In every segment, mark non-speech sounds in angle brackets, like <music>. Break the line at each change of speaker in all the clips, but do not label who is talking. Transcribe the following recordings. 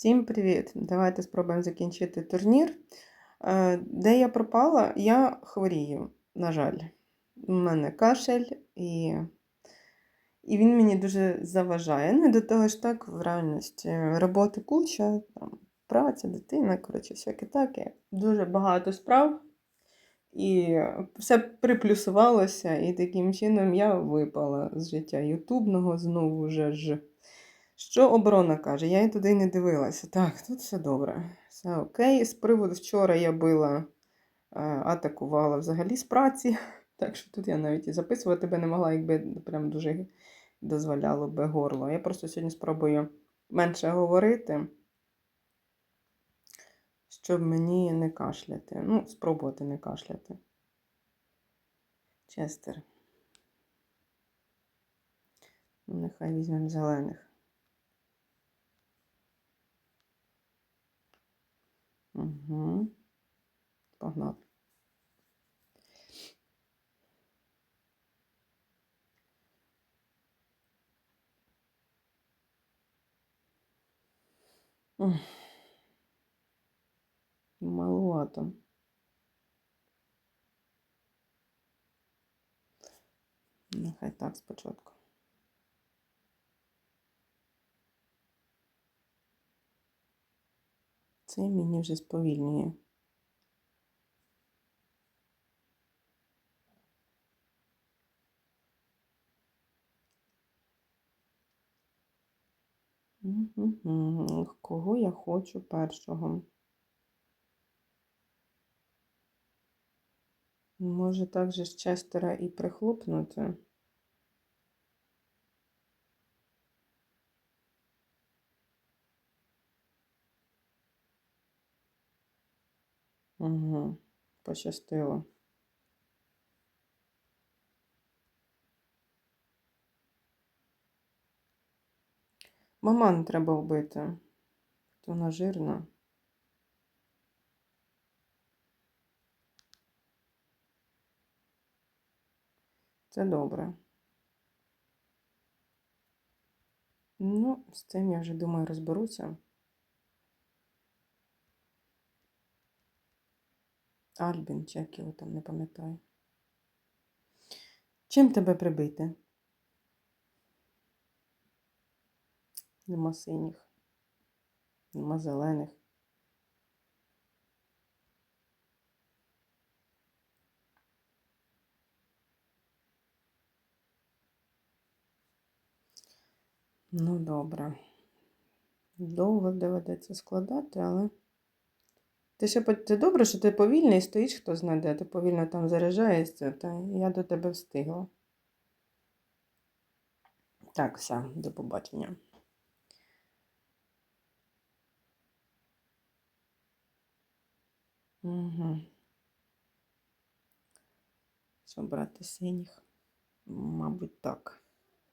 Всім привіт! Давайте спробуємо закінчити турнір. Е, Де я пропала, я хворію, на жаль. У мене кашель, і, і він мені дуже заважає. Ну до того ж так, в реальності роботи куча, там, праця, дитина, коротше, всяке таке. Дуже багато справ. І все приплюсувалося, і таким чином я випала з життя ютубного знову же ж. Що оборона каже? Я й туди не дивилася. Так, тут все добре. Все окей. З приводу вчора я била, е, атакувала взагалі з праці. <laughs> Так що тут я навіть і записувати би не могла, якби прям дуже дозволяло би горло. Я просто сьогодні спробую менше говорити, щоб мені не кашляти. Ну, спробувати не кашляти. Честер. Ну, Нехай візьмемо зелених. Угу. Погнали. Маловато. Нехай так спочатку. Це мені вже сповільнює. Мгм. Кого я хочу першого? Може, так же з Честера і прихлопнути? Угу. Пощастило. Маман треба вбити. Вона жирна. Це добре. Ну, з цим я вже думаю розберуся. Альбін, чи його там не пам'ятаю. Чим тебе прибити? Нема синіх, нема зелених. Ну, добре. Довго доведеться складати, але. Ти ще це добре, що ти повільний стоїш, хто знайде, ти повільно там заряджаєшся, та я до тебе встигла. Так, все, до побачення. Угу. Що брати синіх? Мабуть, так.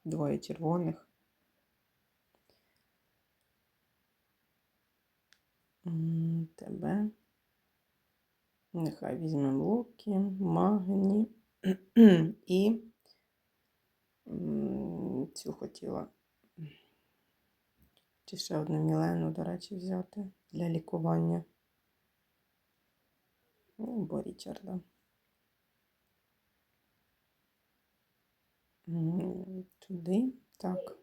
Двоє червоних. Тебе. Нехай візьмемо луки, магні і цю хотіла. Чи ще одну мілену, до речі, взяти для лікування. Ну, Або Річарда. Туди. Так.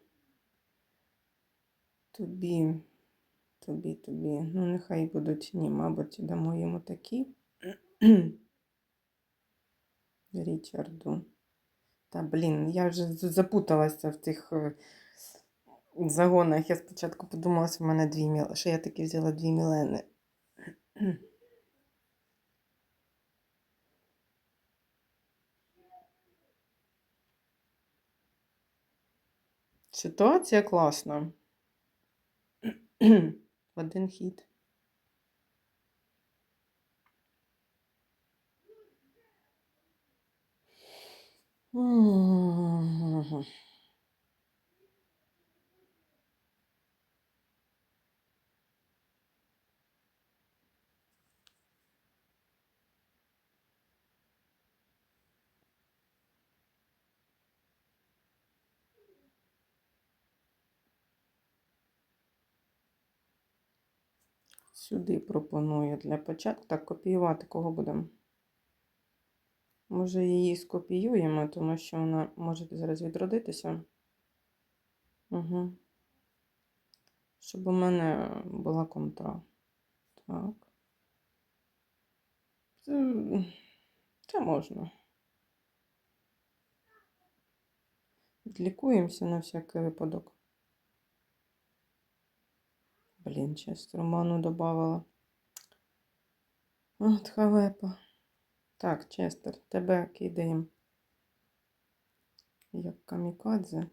Тобі. Тобі, тобі. Ну, нехай будуть, ні, мабуть, дамо йому такі. <clears throat> Річарду. Та, блін, я вже запуталася в тих е, загонах. Я спочатку подумала, що в мене дві міл... що я таки взяла дві мілени. <clears throat> Ситуація класна. В один хід. М. Сюди пропоную для початку. Так, копіювати кого будемо? Може, її скопіюємо, тому що вона може зараз відродитися. Угу. Щоб у мене була контра. Так. Це, це можна. Відлікуємося на всякий випадок. Блін, щас Роману добавила. От халепа. Так, Честер, тебе кидаємо. Як камікадзе.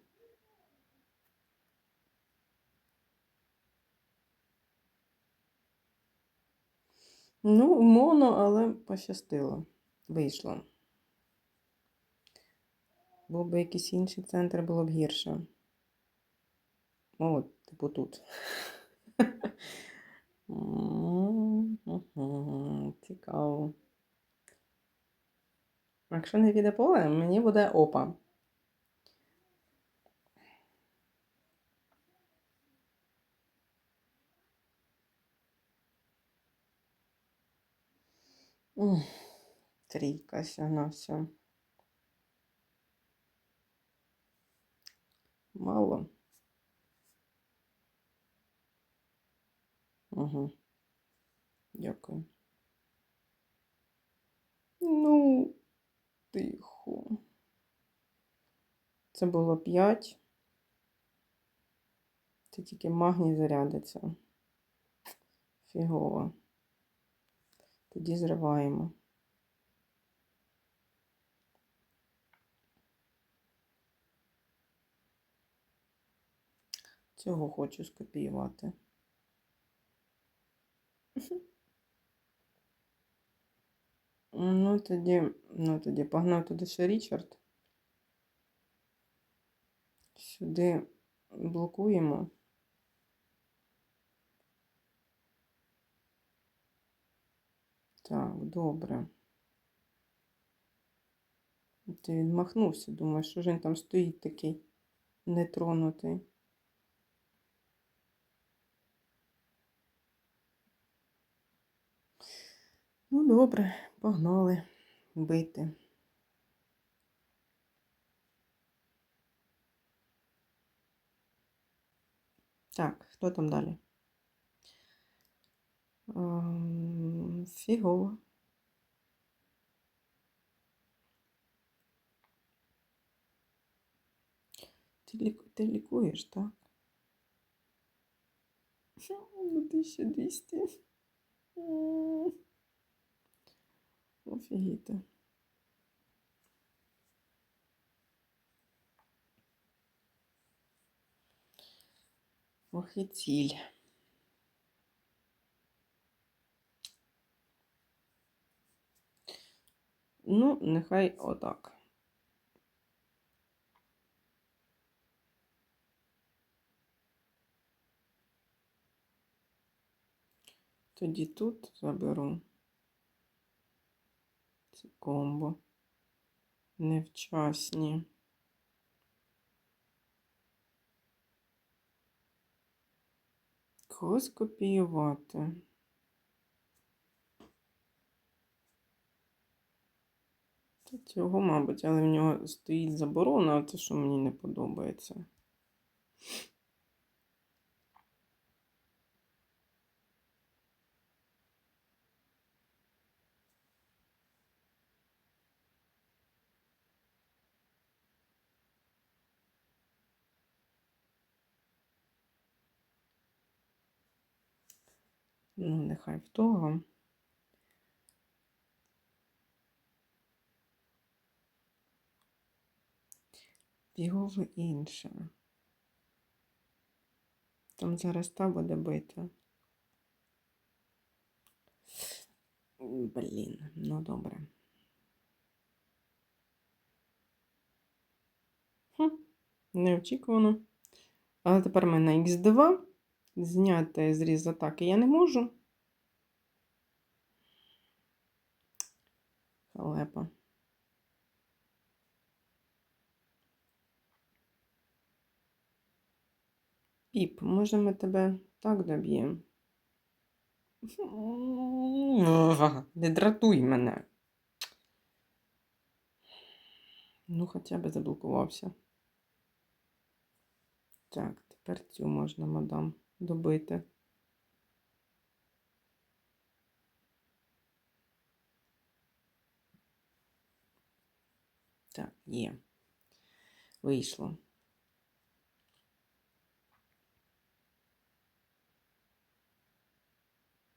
Ну, моно, але пощастило. Вийшло. Був би якийсь інший центр, було б гірше. О, типу тут. <laughs> Цікаво. Якщо не піде поле, мені буде опа. Трійка на все. Мало. Угу. Дякую. Ну, тихо. Це було 5. Це тільки магній зарядиться. Фігово. Тоді зриваємо. Цього хочу скопіювати. Ну, тоді, ну, тоді погнав туди ще Річард. Сюди блокуємо. Так, добре. Ти він махнувся, думаю, що ж він там стоїть такий нетронутий. Ну, добре, погнали бити. Так, хто там далі? Ем, Фігово. Ти, ліку... ти лікуєш, так? Ну, 1200. Офігіти. Ох. Ну, нехай отак. Тоді тут заберу ці комбо. Невчасні. Кого скопіювати? Та Цього, мабуть, але в нього стоїть заборона, це що мені не подобається. Ну, нехай в того. Фігове інше. Там зараз та буде бита. Блін, ну добре. Хм, неочікувано. Але тепер ми на Х2. Зняти зріз атаки я не можу. Халепа. Піп, може ми тебе так доб'ємо? <laughs> Не дратуй мене. Ну, хоча б заблокувався. Так, тепер цю можна, мадам, добити. Так, є. Вийшло.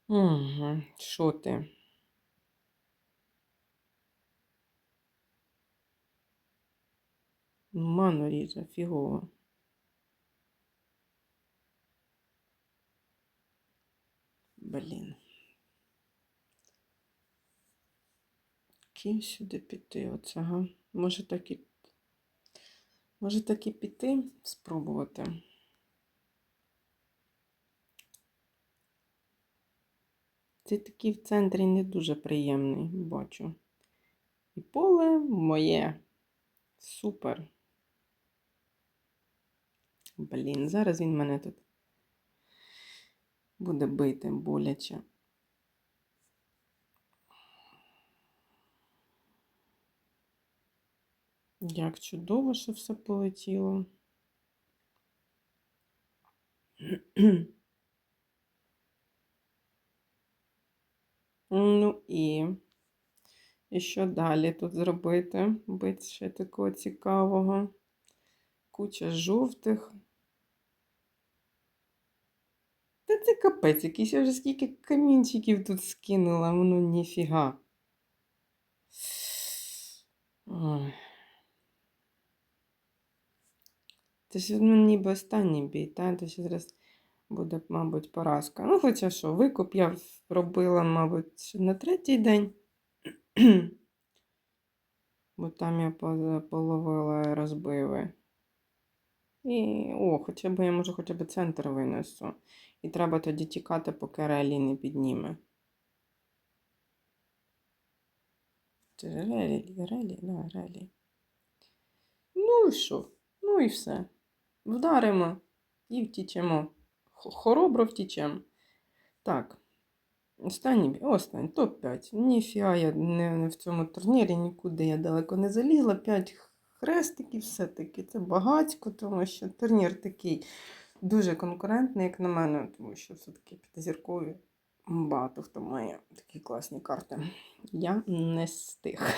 Угу. Що ти? Ману ріже, фігово. Блін. Ким сюди піти? Оце, га? Може так і. Може так і піти, спробувати. Цей такий в центрі не дуже приємний, бачу. І поле моє. Супер. Блін, зараз він мене тут буде бити боляче. Як чудово, що все полетіло. Ну і, і що далі тут зробити? Бить ще такого цікавого. Куча жовтих. Та це капець якийсь, я вже скільки камінчиків тут скинула, ну ніфіга. Це ж ну, ніби останній бій, та? Це ще зараз буде, мабуть, поразка. Ну, хоча що, викуп я робила, мабуть, на третій день. <clears throat> Бо там я половила розбиви. І, о, хоча б я можу хоча б центр винесу. І треба тоді тікати, поки релі не підніме. Це ж релі, релі, да, релі. Ну і що? Ну і все. Вдаримо і втічемо. Хоробро втічемо. Так. Останній. Останній, топ-5. Ніфіга я не, не в цьому турнірі нікуди я далеко не залізла. 5 хрестиків все-таки. Це багатько, тому що турнір такий дуже конкурентний, як на мене, тому що все-таки п'ятизіркові багато хто має такі класні карти. Я не з тих. <laughs>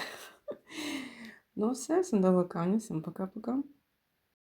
Ну, все, всім до викання, всім пока-пока.